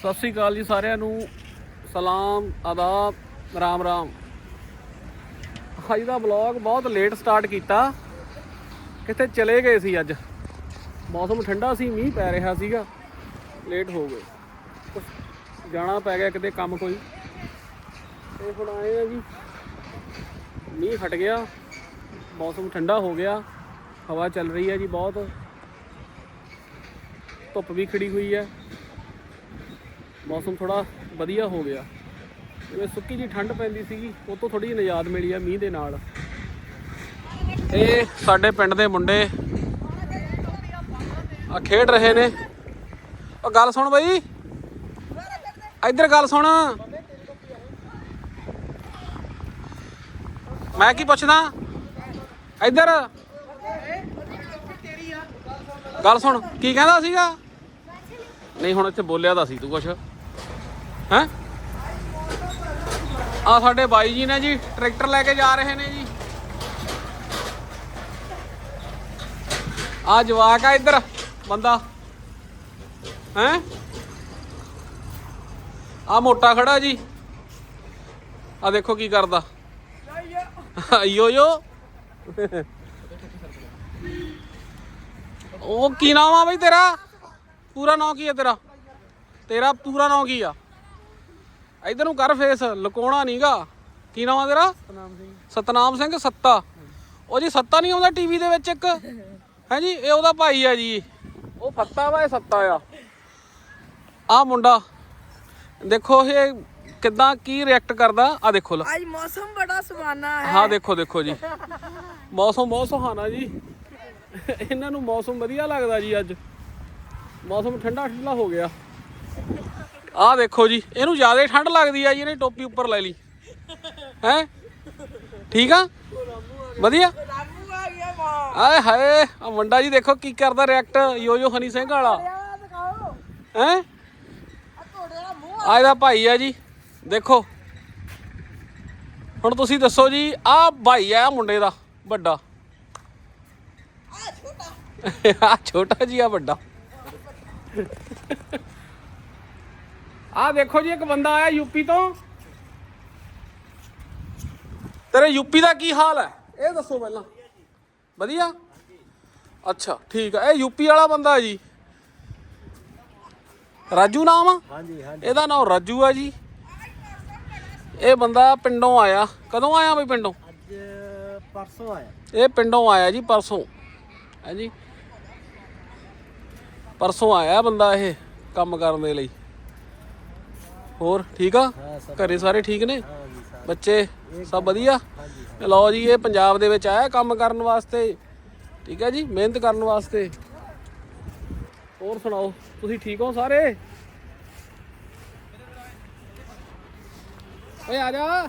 ਸਤਿ ਸ੍ਰੀ ਅਕਾਲ ਜੀ ਸਾਰਿਆਂ ਨੂੰ। ਸਲਾਮ, ਆਦਾਬ, ਰਾਮ ਰਾਮ। ਅੱਜ ਦਾ ਵਲੌਗ ਬਹੁਤ ਲੇਟ ਸਟਾਰਟ ਕੀਤਾ। ਕਿਤੇ ਚਲੇ ਗਏ ਸੀ ਅੱਜ? ਮੌਸਮ ਠੰਡਾ ਸੀ, ਮੀਂਹ ਪੈ ਰਿਹਾ ਸੀਗਾ। ਲੇਟ ਹੋ ਗਏ। ਕੁਛ ਜਾਣਾ ਪੈ ਗਿਆ ਕਿਤੇ ਕੰਮ ਕੋਈ। ਤੇ ਹੁਣ ਆਏ ਆ ਜੀ। ਮੀਂਹ ਹਟ ਗਿਆ। ਮੌਸਮ ਠੰਡਾ ਹੋ ਗਿਆ। ਹਵਾ ਚੱਲ ਰਹੀ ਹੈ ਜੀ ਬਹੁਤ। ਧੁੱਪ ਵੀ ਖੜੀ ਹੋਈ ਹੈ। ਮੌਸਮ ਥੋੜਾ ਵਧੀਆ ਹੋ ਗਿਆ। ਜਿਵੇਂ ਸੁੱਕੀ ਜੀ ਠੰਡ ਪੈਂਦੀ ਸੀਗੀ ਉਹ ਤੋਂ ਥੋੜੀ ਜਿਹੀ ਨਿਜਾਤ ਮਿਲੀ ਆ ਮੀਂਹ ਦੇ ਨਾਲ। ਇਹ ਸਾਡੇ ਪਿੰਡ ਦੇ ਮੁੰਡੇ ਆ ਖੇਡ ਰਹੇ ਨੇ। ਉਹ ਗੱਲ ਸੁਣ ਬਈ। ਇੱਧਰ ਗੱਲ ਸੁਣ। ਮੈਂ ਕੀ ਪੁੱਛਦਾ? ਇੱਧਰ। ਗੱਲ ਸੁਣ, ਕੀ ਕਹਿੰਦਾ ਸੀਗਾ? ਨਹੀਂ, ਹੁਣ ਇੱਥੇ ਬੋਲਿਆ ਤਾਂ ਸੀ ਤੂੰ ਕੁਛ। ਹੈ? ਆ ਸਾਡੇ ਬਾਈ ਜੀ ਨੇ ਜੀ, ਟਰੈਕਟਰ ਲੈ ਕੇ ਜਾ ਰਹੇ ਨੇ ਜੀ। ਆ ਜਵਾਕ ਆ ਇੱਧਰ, ਬੰਦਾ। ਹੈ? ਆ ਮੋਟਾ ਖੜਾ ਜੀ। ਆ ਦੇਖੋ ਕੀ ਕਰਦਾ। ਯੋ ਯੋ। ਉਹ ਕੀ ਨਾਮ ਆ ਬਈ ਤੇਰਾ? ਪੂਰਾ ਨਾਮ ਕੀ ਹੈ ਤੇਰਾ? ਤੇਰਾ ਪੂਰਾ ਨਾਮ ਕੀ ਆ? ਇਧਰ ਨੂੰ ਕਰ ਫੇਸ ਲੁਕਾਉਣਾ ਨਹੀਂਗਾ ਕੀ ਨਾਮ ਆ ਤੇਰਾ? ਸਤਨਾਮ ਸਿੰਘ। ਸਤਨਾਮ ਸਿੰਘ ਸੱਤਾ। ਉਹ ਜੀ ਸੱਤਾ ਨਹੀਂ ਆਉਂਦਾ ਟੀਵੀ ਦੇ ਵਿੱਚ ਇੱਕ? ਹੈ ਜੀ ਇਹ ਉਹਦਾ ਭਾਈ ਆ ਜੀ। ਉਹ ਫੱਤਾ ਵਾ ਇਹ ਸੱਤਾ ਆ। ਆ ਮੁੰਡਾ। ਦੇਖੋ ਇਹ ਕਿਦਾਂ ਕੀ ਰਿਐਕਟ ਕਰਦਾ? ਆ ਦੇਖੋ ਲਾ। ਅੱਜ ਮੌਸਮ ਬੜਾ ਸੁਹਾਨਾ ਹੈ। ਹਾਂ ਦੇਖੋ ਦੇਖੋ ਜੀ। ਮੌਸਮ ਬਹੁਤ ਸੁਹਾਣਾ ਜੀ। ਇਹਨਾਂ ਨੂੰ ਮੌਸਮ ਵਧੀਆ ਲੱਗਦਾ ਜੀ ਅੱਜ। ਮੌਸਮ ਠੰਡਾ ਠੰਡਾ ਹੋ ਗਿਆ। ਆਹ ਦੇਖੋ ਜੀ ਇਹਨੂੰ ਜ਼ਿਆਦਾ ਠੰਡ ਲੱਗਦੀ ਆ ਜੀ ਇਹਨੇ ਟੋਪੀ ਉੱਪਰ ਲੈ ਲਈ। ਹੈ? ਠੀਕ ਆ? ਵਧੀਆ? ਆਏ ਹਾਏ ਆ ਮੁੰਡਾ ਜੀ ਦੇਖੋ ਕੀ ਕਰਦਾ ਰਿਐਕਟ ਯੋ ਯੋ ਹਨੀ ਸਿੰਘ ਵਾਲਾ। ਹੈ? ਆ ਇਹਦਾ ਭਾਈ ਆ ਜੀ ਦੇਖੋ। ਹੁਣ ਤੁਸੀਂ ਦੱਸੋ ਜੀ ਆ ਭਾਈ ਆ ਮੁੰਡੇ ਦਾ ਵੱਡਾ। ਆ ਛੋਟਾ। ਆ ਛੋਟਾ ਜੀ ਆ ਵੱਡਾ। ਆ ਦੇਖੋ ਜੀ ਇੱਕ ਬੰਦਾ ਆਇਆ ਯੂਪੀ ਤੋਂ। ਤੇਰੇ ਯੂਪੀ ਦਾ ਕੀ ਹਾਲ ਹੈ? ਇਹ ਦੱਸੋ ਪਹਿਲਾਂ। ਵਧੀਆ? ਅੱਛਾ ਠੀਕ ਆ। ਇਹ ਯੂਪੀ ਵਾਲਾ ਬੰਦਾ ਹੈ ਜੀ। ਰਾਜੂ ਨਾਮ ਆ? ਹਾਂਜੀ ਹਾਂਜੀ। ਇਹਦਾ ਨਾਮ ਰਾਜੂ ਆ ਜੀ। ਇਹ ਬੰਦਾ ਪਿੰਡੋਂ ਆਇਆ। ਕਦੋਂ ਆਇਆ ਬਈ ਪਿੰਡੋਂ? ਅੱਜ ਪਰਸੋਂ ਆਇਆ। ਇਹ ਪਿੰਡੋਂ ਆਇਆ ਜੀ ਪਰਸੋਂ। ਹੈ ਜੀ? ਪਰਸੋਂ ਆਇਆ ਬੰਦਾ ਇਹ ਕੰਮ ਕਰਨ ਦੇ ਲਈ। ਹੋਰ ਠੀਕ ਆ? ਘਰੇ ਸਾਰੇ ਠੀਕ ਨੇ? ਬੱਚੇ ਸਭ ਵਧੀਆ? ਹਾਂਜੀ ਲਓ ਜੀ ਇਹ ਪੰਜਾਬ ਦੇ ਵਿੱਚ ਆਇਆ ਕੰਮ ਕਰਨ ਵਾਸਤੇ। ਠੀਕ ਹੈ ਜੀ ਮਿਹਨਤ ਕਰਨ ਵਾਸਤੇ। ਹੋਰ ਸੁਣਾਓ ਤੁਸੀਂ ਠੀਕ ਹੋ ਸਾਰੇ? ਓਏ ਆ ਜਾ।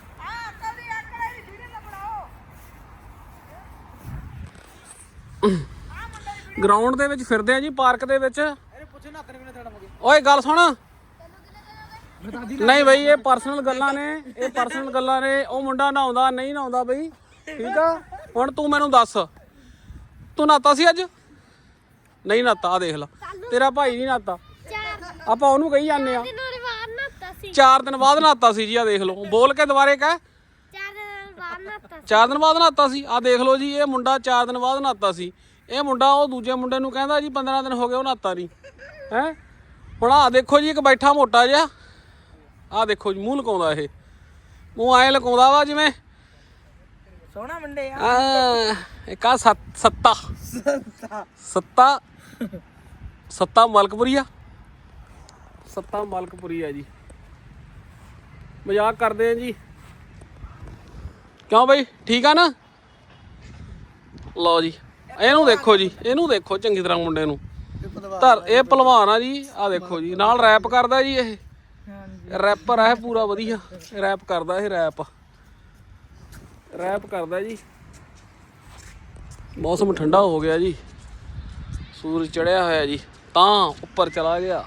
ਗਰਾਊਂਡ ਦੇ ਵਿੱਚ ਫਿਰਦੇ ਆ ਜੀ ਪਾਰਕ ਦੇ ਵਿੱਚ। ਅਰੇ ਪੁੱਛੋ ਨਾ ਤੇਰੇ ਤੇੜਾ ਮਗੇ ਓਏ ਗੱਲ ਸੁਣ। ਨਹੀਂ ਬਈ, ਇਹ ਪਰਸਨਲ ਗੱਲਾਂ ਨੇ, ਇਹ ਪਰਸਨਲ ਗੱਲਾਂ ਨੇ। ਉਹ ਮੁੰਡਾ ਨਹਾਉਂਦਾ, ਨਹੀਂ ਨਹਾਉਂਦਾ ਬਈ। ਠੀਕ ਆ? ਹੁਣ ਤੂੰ ਮੈਨੂੰ ਦੱਸ। ਤੂੰ ਨਹਾਤਾ ਸੀ ਅੱਜ? ਨਹੀਂ ਨਹਾਤਾ ਆ ਦੇਖ ਲੈ। ਤੇਰਾ ਭਾਈ ਨਹੀਂ ਨਹਾਤਾ। ਆਪਾਂ ਉਹਨੂੰ ਕਹੀ ਜਾਂਦੇ ਆ। ਚਾਰ ਦਿਨ ਬਾਅਦ ਨਹਾਤਾ ਸੀ ਜੀ ਆ ਦੇਖ ਲਓ। ਬੋਲ ਕੇ ਦੁਬਾਰੇ ਕਹਿ। ਚਾਰ ਚਾਰ ਦਿਨ ਬਾਅਦ ਨਹਾਤਾ ਸੀ। ਆ ਦੇਖ ਲਓ ਜੀ, ਇਹ ਮੁੰਡਾ ਚਾਰ ਦਿਨ ਬਾਅਦ ਨਹਾਤਾ ਸੀ। ਇਹ ਮੁੰਡਾ ਉਹ ਦੂਜੇ ਮੁੰਡੇ ਨੂੰ ਕਹਿੰਦਾ ਜੀ 15 ਦਿਨ ਹੋ ਗਏ ਉਹ ਨਹਾਤਾ ਨਹੀਂ। ਹੈ? ਹੁਣ ਆ ਦੇਖੋ ਜੀ, ਇੱਕ ਬੈਠਾ ਮੋਟਾ ਜਿਹਾ। ਆ ਦੇਖੋ ਜੀ ਮੂੰਹ ਲਕਾਉਂਦਾ ਇਹ। ਮੂੰਹ ਐ ਲਕਾਉਂਦਾ ਵਾ ਜਿਵੇਂ। ਸੋਹਣਾ ਮੁੰਡੇ ਆ। ਆ ਇੱਕ ਆ ਸੱਤ- ਸੱਤਾ। ਸੱਤਾ। ਸੱਤਾ। ਮਲਕਪੁਰੀਆ ਸੱਤਾ ਮਲਕਪੁਰੀ ਆ ਜੀ। ਮਜ਼ਾਕ ਕਰਦੇ ਆ ਜੀ। ਕਿਉਂ ਬਈ? ਠੀਕ ਆ ਨਾ? ਲਓ ਜੀ। ਇਹਨੂੰ ਦੇਖੋ ਜੀ ਇਹਨੂੰ ਦੇਖੋ ਚੰਗੀ ਤਰ੍ਹਾਂ ਮੁੰਡੇ ਨੂੰ। ਧਰ ਇਹ ਪਹਿਲਵਾਨ ਆ ਜੀ। ਆ ਦੇਖੋ ਜੀ ਨਾਲ ਰੈਪ ਕਰਦਾ ਜੀ ਇਹ। ਰੈਪਰ ਹੈ ਪੂਰਾ ਵਧੀਆ। ਰੈਪ ਕਰਦਾ ਇਹ ਰੈਪ ਰੈਪ ਕਰਦਾ ਜੀ। ਮੌਸਮ ਠੰਡਾ ਹੋ ਗਿਆ ਜੀ। ਸੂਰਜ ਚੜਿਆ ਹੋਇਆ ਜੀ। ਤਾਂ ਉੱਪਰ ਚਲਾ ਗਿਆ।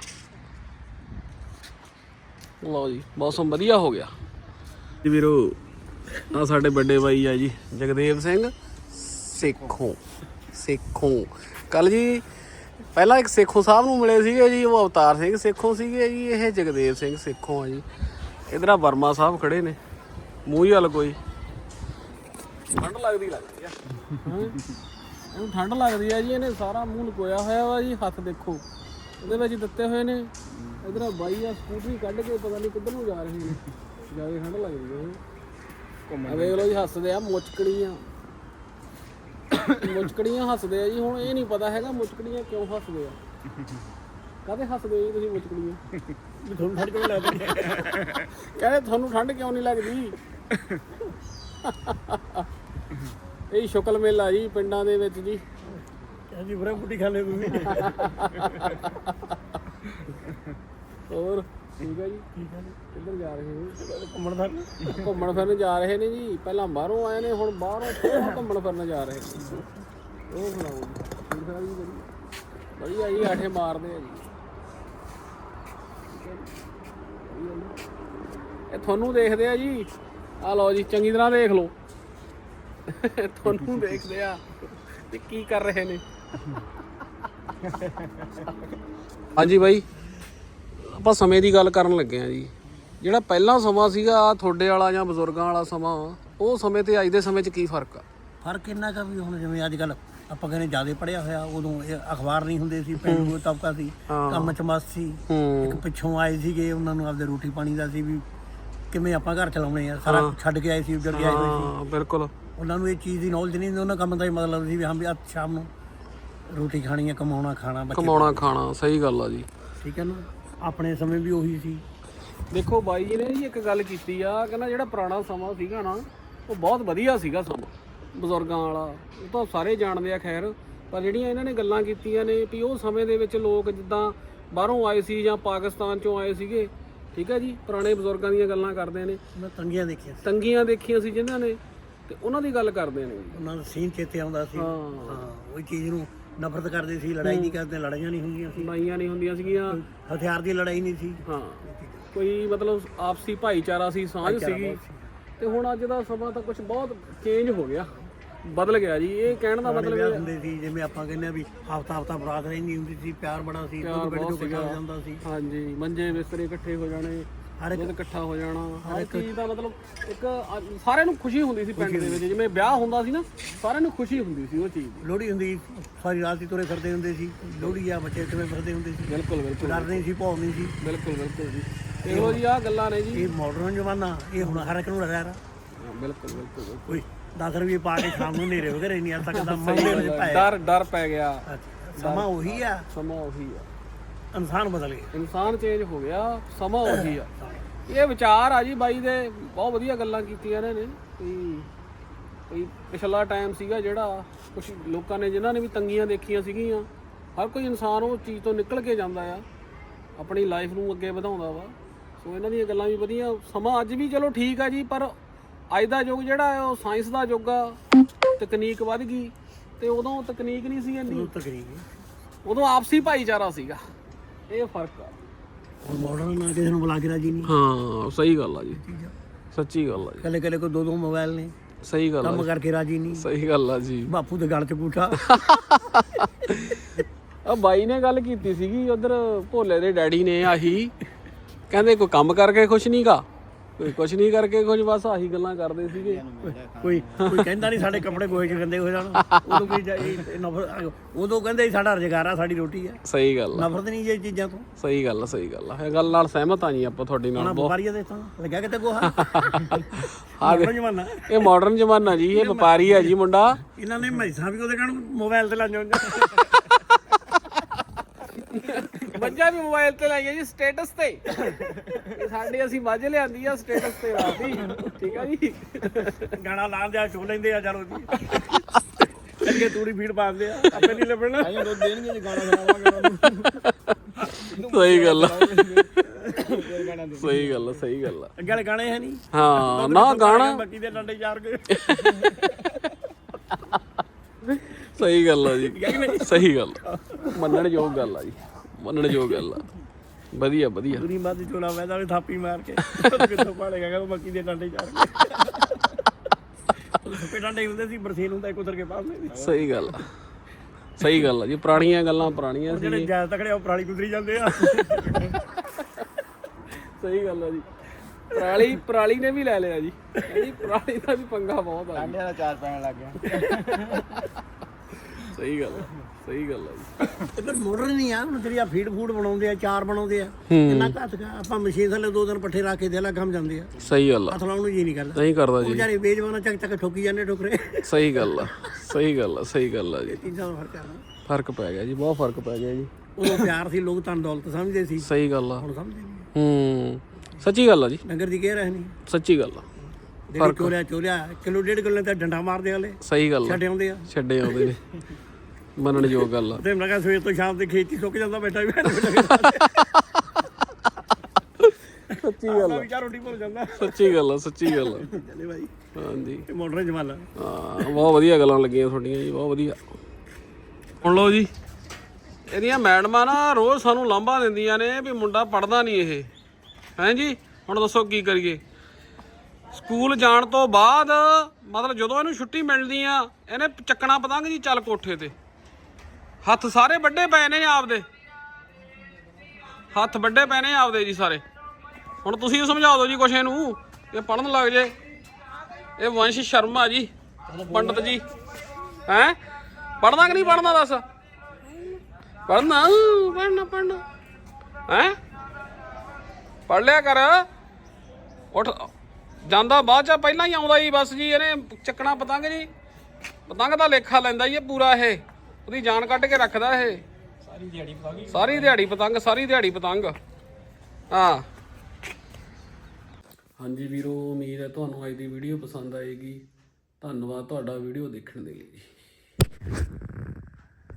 ਲਓ ਜੀ, ਮੌਸਮ ਵਧੀਆ ਹੋ ਗਿਆ। ਜੀ ਵੀਰੋ ਆ ਸਾਡੇ ਵੱਡੇ ਬਾਈ ਆ ਜੀ। ਜਗਦੇਵ ਸਿੰਘ ਸੇਖੋਂ। ਸੇਖੋਂ। ਕੱਲ ਜੀ ਪਹਿਲਾਂ ਇੱਕ ਸੇਖੋਂ ਸਾਹਿਬ ਨੂੰ ਮਿਲੇ ਸੀਗੇ ਜੀ, ਉਹ ਅਵਤਾਰ ਸਿੰਘ ਸੇਖੋਂ ਸੀਗੇ ਜੀ, ਇਹ ਜਗਦੇਵ ਸਿੰਘ ਸੇਖੋਂ ਆ ਜੀ। ਇਧਰ ਵਰਮਾ ਸਾਹਿਬ ਖੜੇ ਨੇ, ਮੂੰਹ ਹੀ ਹਲ ਕੋਈ। ਠੰਡ ਲੱਗਦੀ ਲੱਗਦੀ ਆ। ਇਹਨੂੰ ਠੰਡ ਲੱਗਦੀ ਆ ਜੀ, ਇਹਨੇ ਸਾਰਾ ਮੂੰਹ ਲਕੋਇਆ ਹੋਇਆ ਵਾ ਜੀ, ਹੱਥ ਦੇਖੋ। ਇਹਦੇ ਵਿੱਚ ਦਿੱਤੇ ਹੋਏ ਨੇ। ਇਧਰ ਆ ਬਾਈ ਆ ਸਕੂਟਰੀ ਕੱਢ ਕੇ ਪਤਾ ਨਹੀਂ ਕਿੱਧਰ ਨੂੰ ਜਾ ਰਹੇ ਨੇ। ਜ਼ਿਆਦਾ ਠੰਡ ਲੱਗਦੀ ਹੈ ਘੁੰਮਣ ਵੇਖ ਲਓ ਜੀ, ਹੱਸਦੇ ਆ ਮੁਚਕੜੀਆਂ ਮੁਚਕੜੀਆਂ ਹੱਸਦੇ ਆ ਜੀ ਹੁਣ ਇਹ ਨਹੀਂ ਪਤਾ ਹੈਗਾ ਮੁਚਕੜੀਆਂ ਕਿਉਂ ਹੱਸਦੇ ਆ। ਕਾਹਦੇ ਹੱਸਦੇ ਜੀ ਤੁਸੀਂ ਮੁਚਕੜੀਆਂ? ਵੀ ਤੁਹਾਨੂੰ ਠੰਡ ਕਿਵੇਂ ਲੱਗਦੀ? ਕਹਿੰਦੇ ਤੁਹਾਨੂੰ ਠੰਡ ਕਿਉਂ ਨਹੀਂ ਲੱਗਦੀ? ਇਹ ਸ਼ੁਕਲ ਮੇਲਾ ਜੀ ਪਿੰਡਾਂ ਦੇ ਵਿੱਚ ਜੀ। ਕਹਿੰਦੀ ਬਰੇ ਬੁੱਟੀ ਖਾ ਲੈ ਤੁਸੀਂ। ਹੋਰ? ਠੀਕ ਹੈ ਜੀ। ਕਿੱਧਰ ਜਾ ਰਹੇ ਹੋ? ਘੁੰਮਣ ਦਾ ਘੁੰਮਣ ਫਿਰਨ ਜਾ ਰਹੇ ਨੇ ਜੀ। ਪਹਿਲਾਂ ਬਾਹਰੋਂ ਆਏ ਨੇ ਹੁਣ ਬਾਹਰੋਂ ਫਿਰ ਘੁੰਮਣ ਫਿਰਨ ਜਾ ਰਹੇ ਨੇ। ਉਹ ਸੁਣਾਓ ਜੀ? ਠੀਕ ਠਾਕ ਜੀ ਵਧੀਆ? ਜੀ ਆਠੇ ਮਾਰਦੇ ਆ ਹੈ ਜੀ। ਇਹ ਤੁਹਾਨੂੰ ਦੇਖਦੇ ਆ ਜੀ। ਆ ਲਓ ਜੀ ਚੰਗੀ ਤਰ੍ਹਾਂ ਦੇਖ ਲਓ। ਤੁਹਾਨੂੰ ਦੇਖਦੇ ਆ ਤੇ ਕੀ ਕਰ ਰਹੇ ਨੇ। ਹਾਂਜੀ ਬਾਈ। ਆਪਾਂ ਸਮੇਂ ਦੀ ਗੱਲ ਕਰਨ ਲੱਗੇ ਆ ਜੀ। ਜਿਹੜਾ ਪਹਿਲਾ ਸਮਾਂ ਸੀਗਾ ਆਹ ਤੁਹਾਡੇ ਵਾਲਾ ਜਾਂ ਬਜ਼ੁਰਗਾਂ ਵਾਲਾ ਸਮਾਂ ਉਹ ਸਮੇਂ ਤੇ ਅੱਜ ਦੇ ਸਮੇਂ 'ਚ ਕੀ ਫ਼ਰਕ ਆ? ਫ਼ਰਕ ਇੰਨਾ ਕਾ ਵੀ ਹੁਣ ਜਿਵੇਂ ਅੱਜ ਕੱਲ ਆਪਾਂ ਕਹਿੰਦੇ ਜ਼ਿਆਦਾ ਪੜਿਆ ਹੋਇਆ ਉਦੋਂ ਇਹ ਅਖਬਾਰ ਨਹੀਂ ਹੁੰਦੇ ਸੀ ਪਿੰਡ ਤਬਕਾ ਸੀ ਹਾਂ। ਕੰਮ ਚ ਮਸਤ ਸੀ। ਹੂੰ। ਇੱਕ ਪਿੱਛੋਂ ਆਏ ਸੀਗੇ ਉਹਨਾਂ ਨੂੰ ਆਪਦੇ ਰੋਟੀ ਪਾਣੀ ਦਾ ਸੀ ਵੀ ਕਿਵੇਂ ਆਪਾਂ ਘਰ ਚਲਾਉਣੇ ਆ ਸਾਰਾ ਕੁਛ ਛੱਡ ਕੇ ਆਏ ਸੀ ਉੱਜੜ ਕੇ ਆਏ ਹੋਏ ਸੀ। ਹਾਂ ਬਿਲਕੁਲ। ਉਹਨਾਂ ਨੂੰ ਇਹ ਚੀਜ਼ ਦੀ ਨੌਲੇਜ ਨਹੀਂ ਸੀ ਉਹਨਾਂ ਕੰਮ ਦਾ ਹੀ ਮਤਲਬ ਸੀ ਵੀ ਹਾਂ ਵੀ ਅੱਜ ਸ਼ਾਮ ਨੂੰ ਰੋਟੀ ਖਾਣੀ ਹੈ ਕਮਾਉਣਾ ਖਾਣਾ ਬੱਚੇ ਕਮਾਉਣਾ ਖਾਣਾ ਸਹੀ ਗੱਲ ਆ ਜੀ। ਠੀਕ ਹੈ ਨਾ? ਆਪਣੇ ਸਮੇਂ ਵੀ ਉਹੀ ਸੀ। ਦੇਖੋ ਬਾਈ ਜੀ ਨੇ ਜੀ ਇੱਕ ਗੱਲ ਕੀਤੀ ਆ ਕਹਿੰਦਾ ਜਿਹੜਾ ਪੁਰਾਣਾ ਸਮਾਂ ਸੀਗਾ ਨਾ ਉਹ ਬਹੁਤ ਵਧੀਆ ਸੀਗਾ ਸਮਾਂ ਬਜ਼ੁਰਗਾਂ ਵਾਲਾ ਉਹ ਤਾਂ ਸਾਰੇ ਜਾਣਦੇ ਆ ਖੈਰ ਪਰ ਜਿਹੜੀਆਂ ਇਹਨਾਂ ਨੇ ਗੱਲਾਂ ਕੀਤੀਆਂ ਨੇ ਵੀ ਉਹ ਸਮੇਂ ਦੇ ਵਿੱਚ ਲੋਕ ਜਿੱਦਾਂ ਬਾਹਰੋਂ ਆਏ ਸੀ ਜਾਂ ਪਾਕਿਸਤਾਨ ਚੋਂ ਆਏ ਸੀਗੇ ਠੀਕ ਹੈ ਜੀ ਪੁਰਾਣੇ ਬਜ਼ੁਰਗਾਂ ਦੀਆਂ ਗੱਲਾਂ ਕਰਦੇ ਨੇ। ਮੈਂ ਤੰਗੀਆਂ ਦੇਖੀਆਂ ਸੀ। ਤੰਗੀਆਂ ਦੇਖੀਆਂ ਸੀ ਜਿਨ੍ਹਾਂ ਨੇ ਤੇ ਉਹਨਾਂ ਦੀ ਗੱਲ ਕਰਦੇ ਨੇ। ਉਹਨਾਂ ਦਾ ਸੀਨ ਚੇਤੇ ਆਉਂਦਾ ਸੀ। ਹਾਂ। ਹਾਂ ਉਹ ਚੀਜ਼ ਨੂੰ ਨਫ਼ਰਤ ਕਰਦੇ ਸੀ ਲੜਾਈ ਨਹੀਂ ਕਰਦੇ ਲੜਾਈਆਂ ਨਹੀਂ ਹੁੰਦੀਆਂ ਸੀ। ਲੜਾਈਆਂ ਨਹੀਂ ਹੁੰਦੀਆਂ ਸੀਗੀਆਂ। ਹਥਿਆਰ ਦੀ ਲੜਾਈ ਨਹੀਂ ਸੀ। ਹਾਂ। ਕੋਈ ਮਤਲਬ ਆਪਸੀ ਭਾਈਚਾਰਾ ਸੀ ਸਾਂਝ ਸੀਗੀ। ਤੇ ਹੁਣ ਅੱਜ ਦਾ ਸਮਾਂ ਤਾਂ ਕੁਝ ਬਹੁਤ ਚੇਂਜ ਹੋ ਗਿਆ। ਬਦਲ ਗਿਆ ਜੀ। ਇਹ ਕਹਿਣ ਦਾ ਮਤਲਬ ਮਤਲਬ ਹੁੰਦੇ ਸੀ ਜਿਵੇਂ ਆਪਾਂ ਕਹਿੰਦੇ ਆ ਵੀ ਹਫਤਾ ਹਫਤਾ ਬਰਾਤ ਰਹਿੰਦੀ ਹੁੰਦੀ ਸੀ ਪਿਆਰ ਬੜਾ ਸੀ ਬਹੁਤ ਜੋ ਸੀਗਾ। ਜਾਂਦਾ ਸੀ। ਹਾਂਜੀ। ਮੰਜੇ ਬਿਸਤਰੇ ਇਕੱਠੇ ਹੋ ਜਾਣੇ। ਹਰ ਇੱਕ ਇਕੱਠਾ ਹੋ ਜਾਣਾ ਹਰ ਚੀਜ਼ ਦਾ ਮਤਲਬ ਇੱਕ ਅ- ਸਾਰਿਆਂ ਨੂੰ ਖੁਸ਼ੀ ਹੁੰਦੀ ਸੀ ਪਿੰਡ ਦੇ ਵਿੱਚ। ਜਿਵੇਂ ਵਿਆਹ ਹੁੰਦਾ ਸੀ ਨਾ ਸਾਰਿਆਂ ਨੂੰ ਖੁਸ਼ੀ ਹੁੰਦੀ ਸੀ ਉਹ ਚੀਜ਼। ਦੀ ਲੋਹੜੀ ਹੁੰਦੀ ਸਾਰੀ ਰਾਤ ਹੀ ਤੁਰੇ ਫਿਰਦੇ ਹੁੰਦੇ ਸੀ। ਲੋਹੜੀ ਆ ਬੱਚੇ ਕਿਵੇਂ ਫਿਰਦੇ ਹੁੰਦੇ ਸੀ। ਬਿਲਕੁਲ ਬਿਲਕੁਲ। ਡਰ ਨਹੀਂ ਸੀ ਭੌਂ ਨਹੀਂ ਸੀ। ਬਿਲਕੁਲ ਬਿਲਕੁਲ ਜੀ। ਇਹੋ ਜੀ ਆ ਗੱਲਾਂ ਨੇ ਜੀ। ਇਹ ਮਾਡਰਨ ਜ਼ਮਾਨਾ ਇਹ ਹੁਣ ਹਰ ਇੱਕ ਨੂੰ ਡਰਿਆ ਰਾ ਹਾਂ, ਬਿਲਕੁਲ ਬਿਲਕੁਲ ਬਿਲਕੁਲ। ਕੋਈ 10 ਰੁਪਏ ਪਾ ਕੇ ਸ਼ਾਮ ਨੂੰ ਨੇਰੇ ਵਗੈਰੇ ਨਹੀਂ ਆ ਮਨ ਦੇ ਵਿੱਚ ਪਾਇਆ ਡਰ ਡਰ ਪੈ ਗਿਆ। ਸਮਾਂ ਉਹੀ ਆ ਸਮਾਂ ਉਹੀ ਆ ਇਨਸਾਨ ਬਦਲ ਗਿਆ। ਇਨਸਾਨ ਚੇਂਜ ਹੋ ਗਿਆ ਸਮਾਂ ਉਹੀ ਆ। ਇਹ ਵਿਚਾਰ ਆ ਜੀ ਬਾਈ ਦੇ ਬਹੁਤ ਵਧੀਆ ਗੱਲਾਂ ਕੀਤੀਆਂ ਇਹਨਾਂ ਨੇ ਵੀ ਵੀ ਪਿਛਲਾ ਟਾਈਮ ਸੀਗਾ ਜਿਹੜਾ ਕੁਝ ਲੋਕਾਂ ਨੇ ਜਿਨ੍ਹਾਂ ਨੇ ਵੀ ਤੰਗੀਆਂ ਦੇਖੀਆਂ ਸੀਗੀਆਂ ਹਰ ਕੋਈ ਇਨਸਾਨ ਉਹ ਚੀਜ਼ ਤੋਂ ਨਿਕਲ ਕੇ ਜਾਂਦਾ ਆ ਆਪਣੀ ਲਾਈਫ ਨੂੰ ਅੱਗੇ ਵਧਾਉਂਦਾ ਵਾ। ਸੋ ਇਹਨਾਂ ਦੀਆਂ ਗੱਲਾਂ ਵੀ ਵਧੀਆ। ਸਮਾਂ ਅੱਜ ਵੀ ਚਲੋ ਠੀਕ ਆ ਜੀ ਪਰ ਅੱਜ ਦਾ ਯੁੱਗ ਜਿਹੜਾ ਹੈ ਉਹ ਸਾਇੰਸ ਦਾ ਯੁੱਗ ਆ। ਤਕਨੀਕ ਵੱਧ ਗਈ ਤੇ ਉਦੋਂ ਤਕਨੀਕ ਨਹੀਂ ਸੀ ਇੰਨੀ। ਉਦੋਂ ਆਪਸੀ ਭਾਈਚਾਰਾ ਸੀਗਾ। ਇਹ ਫ਼ਰਕ ਆ। ਹੁਣ ਮਾਡਰਨ ਨਾਲ ਕਿਸੇ ਨੂੰ ਬੁਲਾ ਕੇ ਰਾਜੀ ਨਹੀਂ। ਹਾਂ ਸਹੀ ਗੱਲ ਆ ਜੀ। ਸੱਚੀ ਗੱਲ ਆ ਜੀ। ਕੱਲੇ ਕੱਲੇ ਕੋ ਦੋ ਦੋ ਮੋਬਾਈਲ ਨੇ। ਸਹੀ ਗੱਲ ਆ ਕੰਮ ਕਰਕੇ ਰਾਜੀ ਨਹੀਂ। ਸਹੀ ਗੱਲ ਆ ਜੀ। ਬਾਪੂ ਦੇ ਗਲ 'ਚ ਗੂਠਾ ਆ ਬਾਈ ਨੇ ਗੱਲ ਕੀਤੀ ਸੀਗੀ ਉਧਰ ਭੋਲੇ ਦੇ ਡੈਡੀ ਨੇ ਆਹੀ। ਕਹਿੰਦੇ ਕੋਈ ਕੰਮ ਕਰਕੇ ਖੁਸ਼ ਨਹੀਂਗਾ ਕੋਈ ਕੁਛ ਨਹੀਂ ਕਰਕੇ ਕੁਝ ਬਸ ਆਹੀ ਗੱਲਾਂ ਕਰਦੇ ਸੀਗੇ। ਕੋਈ ਕੋਈ ਕਹਿੰਦਾ ਨਹੀਂ ਸਾਡੇ ਕੱਪੜੇ ਗੋਹੇ 'ਚ ਗੰਦੇ ਹੋ ਜਾਣ। ਉਦੋਂ ਕੋਈ ਜਾ- ਨਫ਼ਰਤ ਉਦੋਂ ਕਹਿੰਦੇ ਸਾਡਾ ਰੁਜ਼ਗਾਰ ਆ ਸਾਡੀ ਰੋਟੀ ਆ। ਸਹੀ ਗੱਲ ਆ। ਨਫ਼ਰਤ ਨਹੀਂ ਇਹ ਚੀਜ਼ਾਂ ਤੋਂ। ਸਹੀ ਗੱਲ ਆ ਸਹੀ ਗੱਲ ਆ। ਇਹ ਗੱਲ ਨਾਲ ਸਹਿਮਤ ਆ ਜੀ ਆਪਾਂ ਤੁਹਾਡੀ ਨਾਲ ਬਹੁਤ। ਵਪਾਰੀਆਂ ਦੇ ਤਾਂ। ਲੱਗਿਆ ਕਿਤੇ ਗੋਹਾ? ਆ ਮਾਡਰਨ ਜ਼ਮਾਨਾ। ਇਹ ਮਾਡਰਨ ਜ਼ਮਾਨਾ ਜੀ ਇਹ ਵਪਾਰੀ ਆ ਜੀ ਮੁੰਡਾ। ਇਹਨਾਂ ਨੇ ਮੈਸਾਂ ਵੀ ਉਹਦੇ ਕਹਿਣ ਮੋਬਾਈਲ ਤੇ ਲਾਈਆਂ ਹੋਈਆਂ। ਮੱਝਾਂ ਵੀ ਮੋਬਾਈਲ ਤੇ ਲਾਈਆਂ ਜੀ ਸਟੇਟਸ ਤੇ। ਇਹ ਸਾਡੇ ਅਸੀਂ ਮੱਝ ਲਿਆਂਦੀ ਆ ਸਟੇਟਸ ਤੇ ਲਾਤੀ ਠੀਕ ਆ ਜੀ। ਗਾਣਾ ਲਾਂ ਦਿਆ ਚੋ ਲੈਂਦੇ ਆ ਚਲੋ ਜੀ ਅੱਗੇ ਤੂੜੀ ਫੀਡ ਪਾਉਂਦੇ ਆ ਆਪੇ ਨਹੀਂ ਲੱਭਣਾ। ਆਈਆਂ ਦੁੱਧ ਦੇਣਗੇ ਜੇ ਗਾਣਾ ਸੁਣਾਵਾਂਗੇ ਸਹੀ ਗੱਲ ਆ। ਸਹੀ ਗੱਲ ਆ ਸਹੀ ਗੱਲ ਆ। ਅੱਗੇ ਵਾਲੇ ਗਾਣੇ ਹੈ ਨਹੀਂ। ਹਾਂ ਨਾ ਗਾਣਾ। ਬੱਕੀ ਦੇ ਡੰਡੇ ਚਾਰ ਕੇ। ਸਹੀ ਗੱਲ ਆ ਜੀ। ਸਹੀ ਗੱਲ ਆ। ਮੰਨਣ ਯੋਗ ਗੱਲ ਆ ਜੀ। ਮੰਨਣ ਯੋਗ ਗੱਲ ਆ ਵਧੀਆ ਵਧੀਆ। ਪੂਰੀ ਮੱਝ ਚੋਲਾ ਵੈਦਾ ਵੀ ਥਾਪੀ ਮਾਰ ਕੇ ਕਿੱਥੋਂ ਪਾੜੇਗਾ ਕਹਿੰਦਾ ਬੱਕੀ ਦੇ ਡੰਡੇ ਚਾਰ ਕੇ। ਸੁੱਕੇ ਡੰਡੇ ਹੁੰਦੇ ਸੀ ਬਰਸੀਨ ਹੁੰਦਾ ਇੱਕ ਉਤਰ ਕੇ ਪਾਉਂਦੇ ਸੀ। ਸਹੀ ਗੱਲ ਆ। ਸਹੀ ਗੱਲ ਆ। ਜੀ ਪੁਰਾਣੀਆਂ ਗੱਲਾਂ ਪੁਰਾਣੀਆਂ ਜਿਹੜੇ ਸੀ। ਜ਼ਿਆਦਾ ਤਕੜੇ ਉਹ ਪਰਾਲੀ ਕੁਤਰੀ ਜਾਂਦੇ ਆ। ਸਹੀ ਗੱਲ ਆ ਜੀ। ਪਰਾਲੀ ਪਰਾਲੀ ਨੇ ਵੀ ਲੈ ਲਿਆ ਜੀ। ਕਹਿੰਦੀ ਪਰਾਲੀ ਦਾ ਵੀ ਪੰਗਾ ਬਹੁਤ ਆ ਜੀ। ਅੰਡਿਆਂ ਦਾ ਚਾਰ ਪੈਣ ਲੱਗ ਗਿਆ। ਸਹੀ ਗੱਲ ਆ, ਸਹੀ ਗੱਲ ਆ ਜੀ। ਇਹ ਮਾਡਰਨ ਨਹੀਂ ਆ ਹੁਣ ਆ ਫੀਡ ਫੂਡ ਬਣਾਉਂਦੇ ਆ ਚਾਰ ਬਣਾਉਂਦੇ ਆ। ਕਿੰਨਾ ਘੱਟ ਆਪਾਂ ਮਸ਼ੀਨ ਥੱਲੇ ਦੋ ਦਿਨ ਪੱਠੇ ਰੱਖ ਕੇ ਦੇ ਲਾ ਕੰਮ ਜਾਂਦੇ ਆ। ਸਹੀ ਗੱਲ ਆ। ਹੱਥ ਨੂੰ ਜੀ ਨਹੀਂ ਕਰਦਾ। ਨਹੀਂ ਕਰਦਾ ਜੀ। ਵਿਚਾਰੇ ਬੇਜਵਾਨਾ ਚੱਕ ਚੱਕ ਠੋਕੀ ਜਾਂਦੇ ਠੋਕਰੇ। ਸਹੀ ਗੱਲ ਆ ਸਹੀ ਗੱਲ ਆ ਸਹੀ ਗੱਲ ਆ ਜੀ। ਚੀਜ਼ਾਂ ਦਾ ਫ਼ਰਕ ਆ। ਫ਼ਰਕ ਪੈ ਗਿਆ ਜੀ ਬਹੁਤ ਫ਼ਰਕ ਪੈ ਗਿਆ ਜੀ। ਉਦੋਂ ਪਿਆਰ ਸੀ ਲੋਕ ਤਾਂ ਦੌਲਤ ਸਮਝਦੇ ਸੀ। ਸਹੀ ਗੱਲ ਆ। ਹੁਣ ਸਮਝਦੇ ਨਹੀਂ ਹੂੰ ਸੱਚੀ ਗੱਲ ਆ ਜੀ। ਡੰਗਰ ਦੀ ਕਹਿ ਰਹੇ ਨਹੀਂ। ਸੱਚੀ ਗੱਲ ਆ। ਜਿਹੜੀ ਚੋਲਿਆ ਚੋਲਿਆ ਕਿਲੋ ਡੇਢ ਕਿਲੋ ਤੇ ਡੰਡਾ ਮਾਰਦੇ ਵਾਲੇ। ਸਹੀ ਗੱਲ ਛੱਡ ਆਉਂਦੇ ਆ। ਛੱਡੇ ਆਉਂਦੇ ਨੇ। ਮੰਨਣ ਯੋਗ ਗੱਲ ਆ। ਤੇ ਮੈਂ ਕਿਹਾ ਸਵੇਰ ਤੋਂ ਸ਼ਾਮ ਤੱਕ ਖੇਤੀ ਸੁੱਕ ਜਾਂਦਾ ਬੈਠਾ ਵੀ ਸੱਚੀ ਗੱਲ ਮੈਂ ਵਿਚਾਰ ਰੋਟੀ ਭੁੱਲ ਜਾਂਦਾ। ਸੱਚੀ ਗੱਲ ਆ ਸੱਚੀ ਗੱਲ ਆ। ਚਲੇ ਭਾਈ ਹਾਂਜੀ। ਇਹ ਮਾਡਰਨ ਜਮਾਨਾ ਹਾਂ ਬਹੁਤ ਵਧੀਆ ਗੱਲਾਂ ਲੱਗੀਆਂ ਤੁਹਾਡੀਆਂ ਜੀ ਬਹੁਤ ਵਧੀਆ। ਸੁਣ ਲਓ ਜੀ ਇਹਦੀਆਂ ਮੈਡਮਾਂ ਨਾ ਰੋਜ਼ ਸਾਨੂੰ ਲਾਂਭਾ ਦਿੰਦੀਆਂ ਨੇ ਵੀ ਮੁੰਡਾ ਪੜਦਾ ਨਹੀਂ ਇਹ। ਹੈਂ ਜੀ ਹੁਣ ਦੱਸੋ ਕੀ ਕਰੀਏ। ਸਕੂਲ ਜਾਣ ਤੋਂ ਬਾਅਦ ਮਤਲਬ ਜਦੋਂ ਇਹਨੂੰ ਛੁੱਟੀ ਮਿਲਦੀ ਆ ਇਹਨੇ ਚੱਕਣਾ ਪਤੰਗ ਜੀ ਚੱਲ ਕੋਠੇ ਤੇ। ਹੱਥ ਸਾਰੇ ਵੱਡੇ ਪਏ ਨੇ ਆਪਦੇ। ਹੱਥ ਵੱਡੇ ਪਏ ਨੇ ਆਪਦੇ ਜੀ ਸਾਰੇ। ਹੁਣ ਤੁਸੀਂ ਸਮਝਾ ਦਿਓ ਜੀ ਕੁਛ ਇਹਨੂੰ। ਇਹ ਪੜਨ ਲੱਗ ਜੇ। ਇਹ ਵੰਸ਼ ਸ਼ਰਮਾ ਜੀ, ਪੰਡਤ ਜੀ। ਹੈ? ਪੜਨਾ ਕਿ ਨਹੀਂ ਪੜਨਾ ਦੱਸ? ਪੜਨਾ ਪੜਨਾ ਪੜਨਾ ਹੈ? ਪੜ ਲਿਆ ਕਰ। ਉੱਠ। ਜਾਂਦਾ ਬਾਅਦ ਚ ਪਹਿਲਾਂ ਹੀ ਆਉਂਦਾ ਜੀ ਬਸ ਜੀ, ਇਹਨੇ ਚੱਕਣਾ ਪਤੰਗ ਜੀ। ਪਤੰਗ ਦਾ ਲੇਖਾ ਲੈਂਦਾ ਜੀ ਇਹ ਪੂਰਾ ਇਹ। ਉਹਦੀ ਜਾਨ ਕੱਢ ਕੇ ਰੱਖਦਾ ਇਹ। ਸਾਰੀ ਦਿਹਾੜੀ ਪਤੰਗ ਸਾਰੀ ਦਿਹਾੜੀ ਪਤੰਗ ਸਾਰੀ ਦਿਹਾੜੀ ਪਤੰਗ। ਹਾਂ। ਹਾਂਜੀ ਵੀਰੋ ਉਮੀਦ ਹੈ ਤੁਹਾਨੂੰ ਅੱਜ ਦੀ ਵੀਡੀਓ ਪਸੰਦ ਆਏਗੀ। ਧੰਨਵਾਦ ਤੁਹਾਡਾ ਵੀਡੀਓ ਦੇਖਣ ਦੇ ਲਈ।